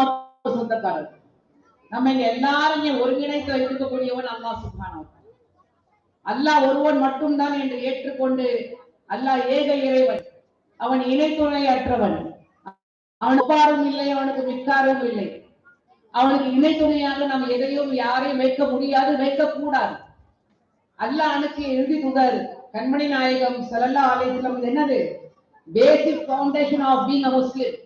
அல்லாஹ் சொந்தக்காரர். நம்ம இங்க எல்லாரும் ஒருங்கிணைத்து வைத்திருக்கக்கூடியவன் அல்லாஹ் சுப்ஹானஹு அல்லாஹ் ஒருவன் மட்டும்தான் என்று ஏற்றுக்கொண்டு அல்லாஹ் ஏக இறைவன். அவன் இணைத்துணை அற்றவன். அவன் ஒப்பாரும் இல்லை அவனுக்கு மிக்காரும் இல்லை. அவனுக்கு இணைத்துணையாக நாம் எதையும் யாரையும் வைக்க முடியாது வைக்க கூடாது அல்லாஹ் அனுக்கு இறுதி முதல் கண்மணி நாயகம் ஸல்லல்லாஹு அலைஹி என்னது? Basic foundation of being a Muslim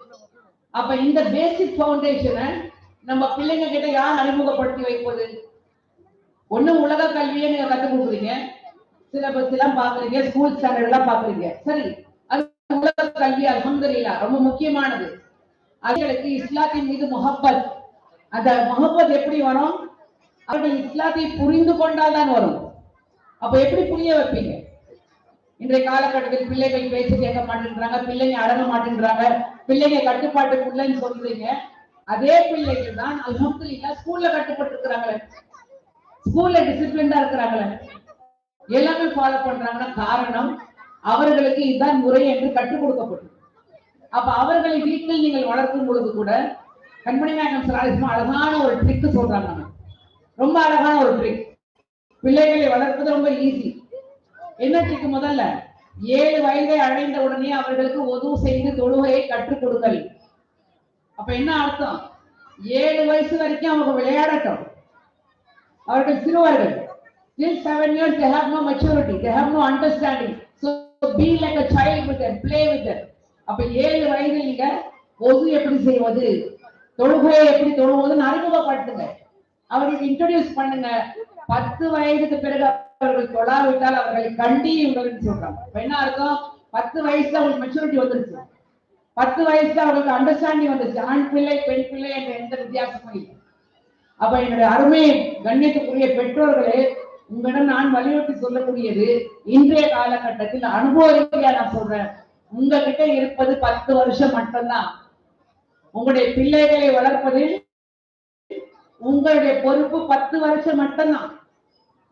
அப்ப இந்த பேசிக் ஃபவுண்டேஷனை நம்ம பிள்ளைங்க கிட்ட யார் அறிமுகப்படுத்தி வைப்பது? ஒண்ணு உலக கல்வியை நீங்க கத்துக் கொடுக்குறீங்க. சிலபஸ் எல்லாம் பாக்குறீங்க ஸ்கூல் ஸ்டாண்டர்ட் எல்லாம் பாக்குறீங்க. சரி அது உலக கல்வி அலமதுல்லா ரொம்ப முக்கியமானது. அதுகளுக்கு இஸ்லாத்தின் மீது முகப்பத் அந்த முகப்பத் எப்படி வரும்? அவர்கள் இஸ்லாத்தை புரிந்து கொண்டால்தான் வரும். அப்ப எப்படி புரிய வைப்பீங்க? இன்றைய காலகட்டத்தில் பிள்ளைகள் பேச்சு கேட்க மாட்டேன்றாங்க பிள்ளைங்க அடங்க மாட்டேன்றாங்க. பிள்ளைங்க கட்டுப்பாட்டுக்குள்ளன்னு சொல்றீங்க. அதே பிள்ளைகள் தான் அல்ஹம்துலில்லாஹ் ஸ்கூல்ல கட்டுப்பட்டு இருக்கிறாங்களே ஸ்கூல்ல டிசிப்ளின்டா இருக்கிறாங்களே. எல்லாமே ஃபாலோ பண்றாங்கன்னா காரணம் அவர்களுக்கு இதுதான் முறை என்று கற்றுக் கொடுக்கப்படும். அப்ப அவர்களை வீட்டில் நீங்கள் வளர்க்கும் பொழுது கூட கண்மணி நாயகம் சலாலிஸ்மா அழகான ஒரு ட்ரிக் சொல்றாங்க. ரொம்ப அழகான ஒரு ட்ரிக் பிள்ளைகளை வளர்ப்பது ரொம்ப ஈஸி என்ன முதல்ல? ஏழு வயதை அடைந்த உடனே அவர்களுக்கு உதவு செய்து தொழுகையை கற்றுக் கொடுங்கள். அப்ப என்ன அர்த்தம்? ஏழு வயசு வரைக்கும் அவங்க விளையாடட்டும். அவர்கள் சிறுவர்கள். Till seven years they have no maturity they have no understanding. So be like a child with them play with them. அப்ப ஏழு வயதில் நீங்க ஒது எப்படி செய்வது? தொழுகையை எப்படி தொழுவதுன்னு அறிமுகப்படுத்துங்க. அவர்களுக்கு இன்ட்ரோடியூஸ் பண்ணுங்க. பத்து வயதுக்கு பிறகு அவர்கள் தொழாவிட்டால் அவர்களை கண்டியுங்கள் சொல்றாங்க. என்ன அர்த்தம்? பத்து வயசுல அவங்களுக்கு மெச்சூரிட்டி வந்துருச்சு. பத்து வயசுல அவங்களுக்கு அண்டர்ஸ்டாண்டிங் வந்துருச்சு. ஆண் பிள்ளை பெண் பிள்ளை என்ற எந்த வித்தியாசமும் இல்லை. அப்ப என்னுடைய அருமை கண்ணியத்துக்குரிய பெற்றோர்களே உங்களிடம் நான் வலியுறுத்தி சொல்லக்கூடியது இன்றைய காலகட்டத்தில் அனுபவ ரீதியா நான் சொல்றேன். உங்ககிட்ட இருப்பது பத்து வருஷம் மட்டும்தான். உங்களுடைய பிள்ளைகளை வளர்ப்பதில் உங்களுடைய பொறுப்பு பத்து வருஷம் மட்டும்தான்.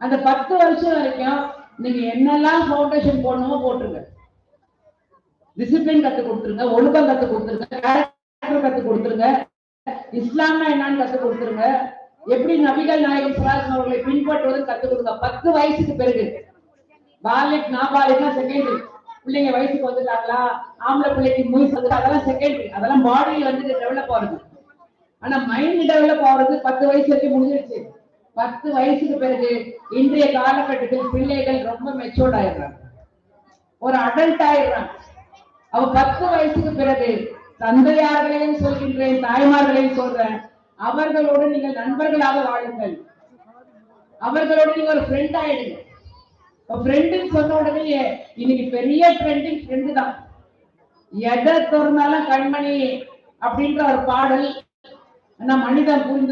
அந்த பத்து வருஷம் வரைக்கும் நீங்க என்னெல்லாம் ஃபவுண்டேஷன் போடணுமோ போட்டுருங்க. டிசிப்ளின் கத்து கொடுத்துருங்க ஒழுக்கம் கத்து கொடுத்துருங்க கேரக்டர் கத்து கொடுத்துருங்க இஸ்லாம்னா என்னன்னு கத்து கொடுத்துருங்க. எப்படி நபிகள் நாயகம் சுராஜன் அவர்களை பின்பற்றுவது கத்து கொடுங்க. பத்து வயசுக்கு பிறகு. பாலிக் நாபாலிக்னா செகண்டரி பிள்ளைங்க வயசுக்கு வந்துட்டாங்களா? ஆம்பளை பிள்ளைக்கு மூய்ஸ் அதெல்லாம் செகண்டரி அதெல்லாம் பாடியில் வந்து டெவலப் ஆகுது. ஆனா மைண்ட் டெவலப் ஆகுறது பத்து வயசு வரைக்கும் முடிஞ்சிருச்சு. பத்து வயசுக்கு பிறகு இன்றைய காலகட்டத்தில் பிள்ளைகள் ரொம்ப மெச்சோர்ட் ஆயிடுறாங்க. ஒரு அடல்ட் ஆயிடுறாங்க. அவ பத்து வயசுக்கு பிறகு தந்தையார்களையும் சொல்கின்றேன் தாய்மார்களையும் சொல்றேன். அவர்களோடு நீங்கள் நண்பர்களாக வாழுங்கள். அவர்களோடு நீங்க ஒரு ஃப்ரெண்ட் ஆயிடுங்க. ஃப்ரெண்டுன்னு சொன்ன உடனே இன்னைக்கு பெரிய ஃப்ரெண்டிங் ஃப்ரெண்டு தான். எதை திறந்தாலும் கண்மணி அப்படின்ற ஒரு பாடல் நம்ம மனிதன் புரிந்து